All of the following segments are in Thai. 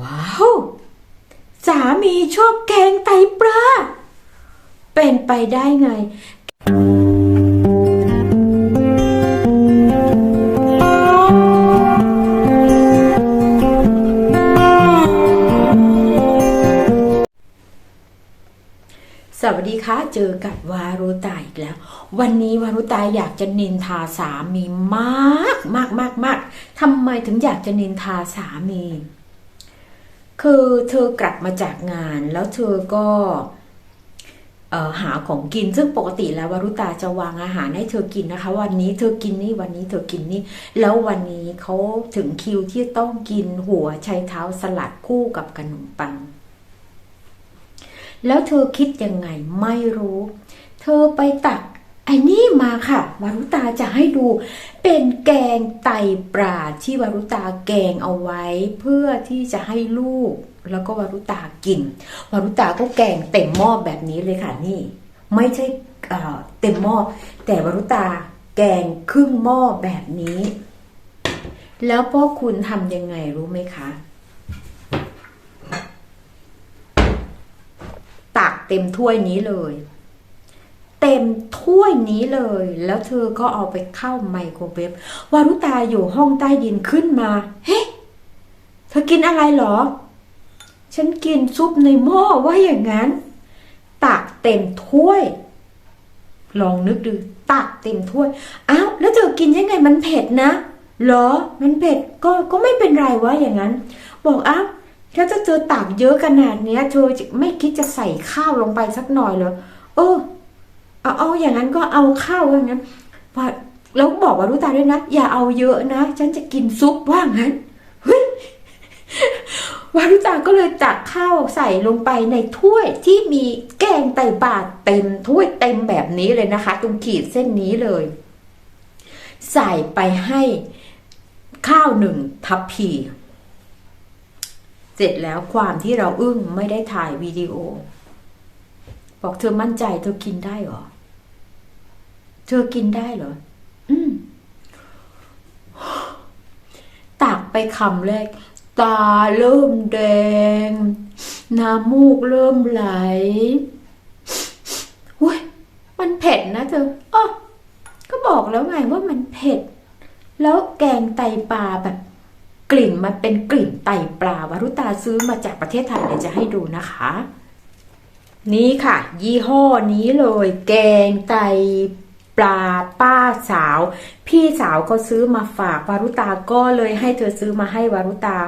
ว้าว สามีชอบแกงไตปลา เป็นไปได้ไง สวัสดีค่ะ เจอกับวารุตาอีกแล้ว วันนี้วารุตาอยากจะนินทาสามีมากมากมากมากทำไมถึงอยากจะนินทาสามี คือเธอกลับมาจากงานแล้วเธอก็เออหาของกินซึ่งปกติแล้ววารุตาจะวางอาหารให้เธอกินนะคะ วันนี้เธอกินนี่วันนี้เธอกินนี่ แล้ววันนี้เขาถึงคิวที่ต้องกินหัวไชเท้าสลัดคู่กับขนมปัง แล้วเธอคิดยังไงไม่รู้ เธอไปตัก ไอ้นี่มาค่ะวารุตาจะให้ดู เป็นแกงไตปลาที่วารุตาแกงเอาไว้ เพื่อที่จะให้ลูก แล้วก็วารุตากินวารุตาก็แกงเต็มหม้อแบบนี้เลยค่ะนี่ ไม่ใช่เเต็มหม้อแต่วารุตาแกงครึ่งหม้อแบบนี้ แล้วพ่อคุณทำยังไงรู้ไหมคะ ตักเต็มถ้วยนี้เลย นี้เลย แล้วเธอก็เอาไปเข้าไมโครเวฟวารุตาอยู่ห้องใต้ดินขึ้นมา เฮ้เธอกินอะไรเหรอ ฉันกินซุปในหม้อว่าอย่างนั้น ตักเต็มถ้วย ลองนึกดูตักเต็มถ้วย อ้าวแล้วเธอกินยังไงมันเผ็ดนะเหรอ มันเผ็ดก็ก็ไม่เป็นไรวะอย่างนั้น บอกอ้าวถ้าจะเจอตักเยอะขนาดเนี้ยเธอจะไม่คิดจะใส่ข้าวลงไปสักหน่อยเหรอเออ เอาเอาอย่างนั้นก็เอาข้าวว่างนั้นว่าแล้วบอกว่ารู้ตาด้วยนะ อย่าเอาเยอะนะ ฉันจะกินซุปว่างั้นเฮ้ยวารุตาก็เลยตักข้าวใส่ลงไปในถ้วยที่มีแกงไตปลาเต็มถ้วยเต็มแบบนี้เลยนะคะ ตรงขีดเส้นนี้เลย ใส่ไปให้ข้าวหนึ่งทัพพีเสร็จแล้วความที่เราอึ้งไม่ได้ถ่ายวิดีโอ บอกเธอมั่นใจเธอกินได้หรอ ธอกินได้เหรอ อืม ตักไปคำแรก ตาเริ่มแดง น้ำมูกเริ่มไหลอุ้ย มันเผ็ดนะเธออ๋อก็บอกแล้วไงว่ามันเผ็ด แล้วแกงไตปลาแบบ กลิ่นมันเป็นกลิ่นไตปลาวารุตาซื้อมาจากประเทศไทยเดี๋ยวจะให้ดูนะคะ นี่ค่ะ ยี่ห้อนี้เลย แกงไต ปลาป้าสาว พี่สาวก็ซื้อมาฝากวารุตาก็เลยให้เธอซื้อมาให้วารุตา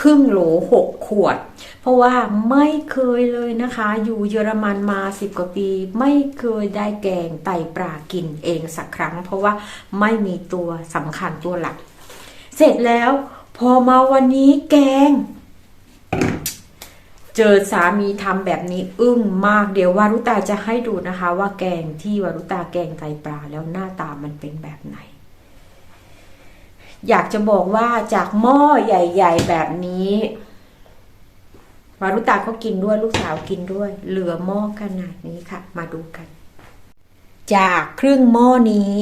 ครึ่งโหลหกขวด เพราะว่าไม่เคยเลยนะคะ อยู่เยอรมันมาสิบกว่าปี ไม่เคยได้แกงไตปลากินเองสักครั้ง เพราะว่าไม่มีตัวสำคัญตัวหลัก เสร็จแล้วพอมาวันนี้แกง เจอสามีทำแบบนี้อึ้งมากเดี๋ยววารุตาจะให้ดูนะคะ ว่าแกงที่วารุตาแกงไตปลาแล้วหน้าตามันเป็นแบบไหน อยากจะบอกว่าจากหม้อใหญ่ ๆ แบบนี้วารุตาก็กินด้วยลูกสาวกินด้วย เหลือหม้อขนาดนี้ค่ะ มาดูกัน จากครึ่งหม้อนี้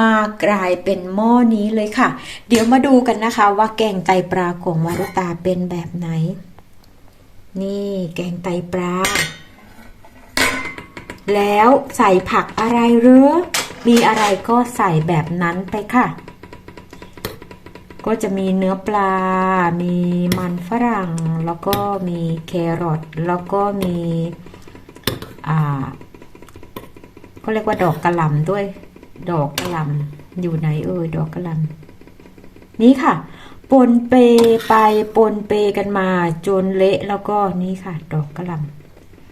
มากลายเป็นหม้อนี้เลยค่ะ เดี๋ยวมาดูกันนะคะ ว่าแกงไตปลาของวารุตาเป็นแบบไหน นี่แกงไตปลา แล้วใส่ผักอะไรหรือ มีอะไรก็ใส่แบบนั้นไปค่ะ ก็จะมีเนื้อปลา มีมันฝรั่ง แล้วก็มีแครอท แล้วก็มีอ่าก็เรียกว่าดอกกระหล่ำด้วย ดอกกระหล่ำอยู่ไหนเอ่ยดอกกระหล่ำนี่ค่ะ ปนเปไปปนเปกันมาจนเละแล้วก็นี่ค่ะ ดอกกระหล่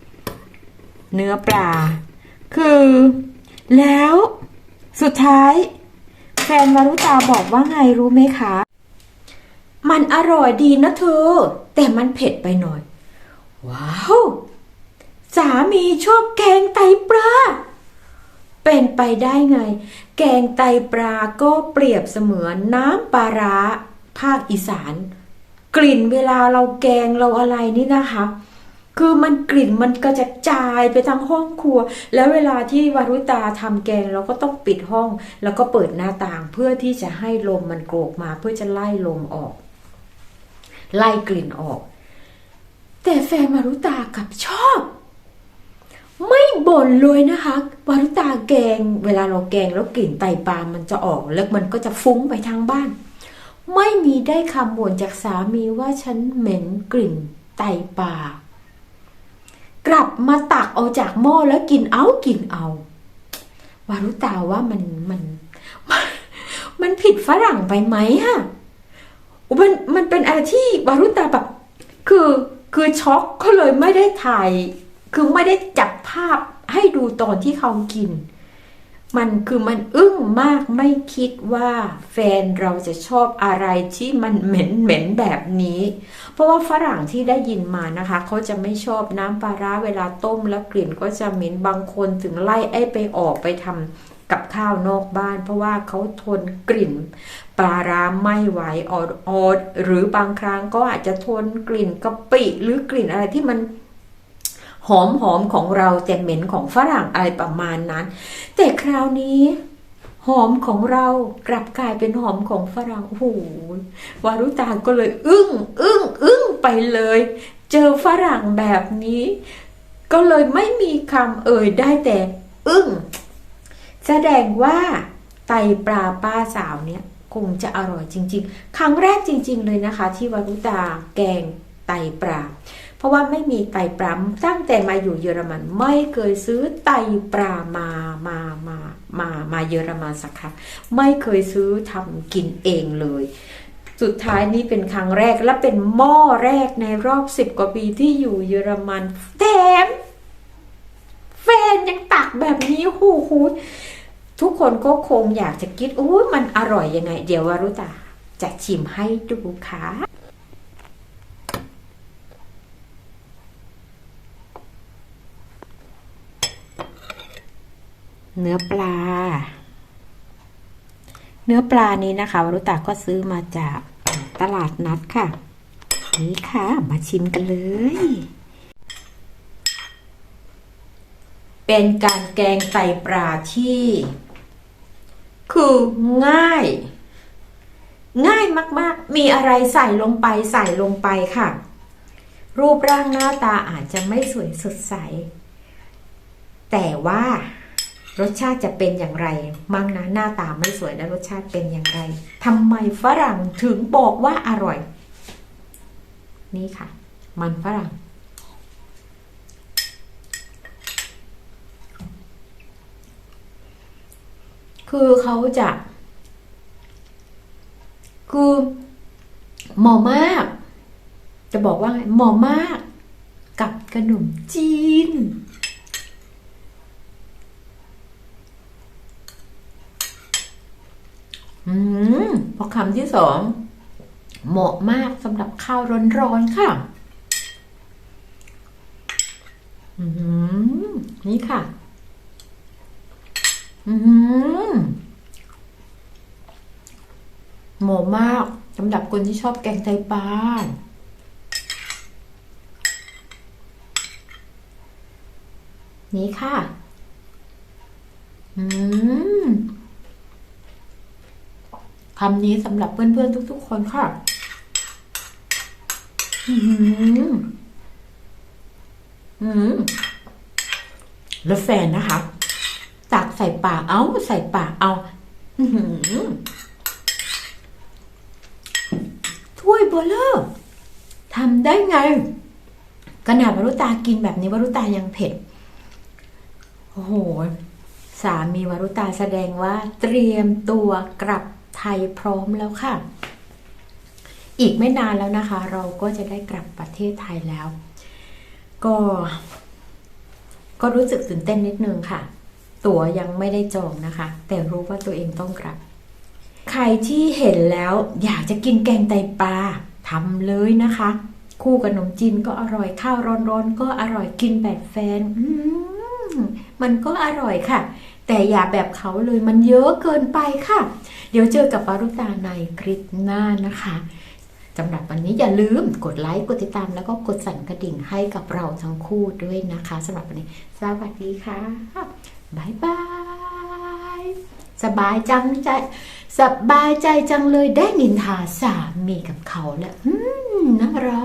ำเนื้อปลา คือ แล้วสุดท้าย แฟนวารุตาบอกว่าไงรู้ไหมคะ มันอร่อยดีนะเธอ แต่มันเผ็ดไปหน่อย ว้าว สามีชอบแกงไตปลาเป็นไปได้ไง แกงไตปลาก็เปรียบเสมือนน้ำปลาร้า ภาคอีสาน กลิ่นเวลาเราแกงเราอะไรนี่นะคะ คือมันกลิ่นมันกระจะจายไปทั้งห้องครัว แล้วเวลาที่วารุตาทำแกงเราก็ต้องปิดห้อง แล้วก็เปิดหน้าต่างเพื่อที่จะให้ลมมันโกรกมา เพื่อจะไล่ลมออก ไล่กลิ่นออก แต่แฟนมารุตากับชอบไม่บ่นเลยนะคะวารุตาแกง เวลาเราแกงแล้วกลิ่นไตปลามันจะออกแล้วมันก็จะฟุ้งไปทางบ้าน ไม่มีได้คำบ่นจากสามีว่าฉันเหม็นกลิ่นไตปลากลับมาตักเอาจากหม้อแล้วกินเอากินเอาวารุตาว่ามันมันมันมันผิดฝรั่งไปไหมฮะมันมันเป็นอะไรที่วารุตาแบบคือคือช็อกก็เลยไม่ได้ถ่าย คือไม่ได้จับภาพให้ดูตอนที่เขากิน มันคือมันอึ้งมากไม่คิดว่าแฟนเราจะชอบอะไรที่มันเหม็นเหม็นแบบนี้ เพราะว่าฝรั่งที่ได้ยินมานะคะเขาจะไม่ชอบน้ำปลาร้าเวลาต้มแล้วกลิ่นก็จะเหม็นบางคนถึงไล่ไอ้ไปออกไปทำกับข้าวนอกบ้าน เพราะว่าเขาทนกลิ่นปลาร้าไม่ไหวออดออดหรือบางครั้งก็อาจจะทนกลิ่นกะปิหรือกลิ่นอะไรที่มัน หอมหอมของเราแต่เหม็นของฝรั่งอะไรประมาณนั้น แต่คราวนี้ หอมของเรากลับกลายเป็นหอมของฝรั่งโอ้โหวารุตาก็เลย อึ้งอึ้งอึ้งไปเลย เจอฝรั่งแบบนี้ ก็เลยไม่มีคำเอ่ยได้แต่อึ้งแสดงว่าไตปลาป้าสาวเนี่ยคงจะอร่อยจริง ๆ ครั้งแรกจริง ๆ เลยนะคะ ที่วารุตาแกงไตปลา เพราะว่าไม่มีไตปลาตั้งแต่มาอยู่เยอรมัน ไม่เคยซื้อไตปลามามามามามาเยอรมันสักครั้งไม่เคยซื้อทำกินเองเลย สุดท้ายนี่เป็นครั้งแรกและเป็นหม้อแรกในรอบสิบกว่าปีที่อยู่เยอรมันแถมแฟนยังตักแบบนี้หูหูทุกคนก็คงอยากจะคิดโอ้ยมันอร่อยยังไง เดี๋ยววารุตาจะชิมให้ดูค่ะ เนื้อปลา เนื้อปลานี้นะคะวรุตาก็ซื้อมาจากตลาดนัดค่ะ นี่ค่ะ มาชิมกันเลย เป็นการแกงไตปลาที่ คือง่าย ง่ายมากๆ มีอะไรใส่ลงไปใส่ลงไปค่ะ รูปร่างหน้าตาอาจจะไม่สวยสดใส แต่ว่า รสชาติจะเป็นอย่างไรมั่งนะหน้าตาไม่สวยแล้วรสชาติเป็นอย่างไรทำไมฝรั่งถึงบอกว่าอร่อย นี่ค่ะ มันฝรั่ง คือเขาจะคือเหมาะมาก จะบอกว่าไงเหมาะมาก กับขนมจีน อืมพอคำที่สอง เหมาะมากสำหรับข้าวร้อนๆค่ะ อืมนี่ค่ะ อืมเหมาะมากสำหรับคนที่ชอบแกงไตปลานี่ค่ะ อืม คำนี้สำหรับเพื่อนๆทุก ๆ คนค่ะอืมอืมแล้วแฟนนะคะตักใส่ปากเอาใส่ปากเอาอื้อหือถ้วยเบลเลอร์ทำได้ไงขนาดวรุตากินแบบนี้วรุตายังเผ็ด โอ้โห สามีวรุตาแสดงว่าเตรียมตัวกลับ ไทยพร้อมแล้วค่ะ อีกไม่นานแล้วนะคะ เราก็จะได้กลับประเทศไทยแล้ว ก็ ก็รู้สึกตื่นเต้นนิดนึงค่ะ ตั๋วยังไม่ได้จองนะคะ แต่รู้ว่าตัวเองต้องกลับ ใครที่เห็นแล้วอยากจะกินแกงไตปลาทำเลยนะคะ คู่กับขนมจีนก็อร่อยข้าวร้อนๆก็อร่อยกินแบบแฟนมันก็อร่อยค่ะ แต่อย่าแบบเขาเลยมันเยอะเกินไปค่ะ เดี๋ยวเจอกับปารุตาในคลิปหน้านะคะสำหรับวันนี้อย่าลืมกดไลค์กดติดตาม แล้วก็กดสั่นกระดิ่งให้กับเราทั้งคู่ด้วยนะคะสำหรับวันนี้ สวัสดีค่ะบายบายสบายจังใจสบายใจจังเลยได้นินทาสามีกับเขาแล้วนะเรา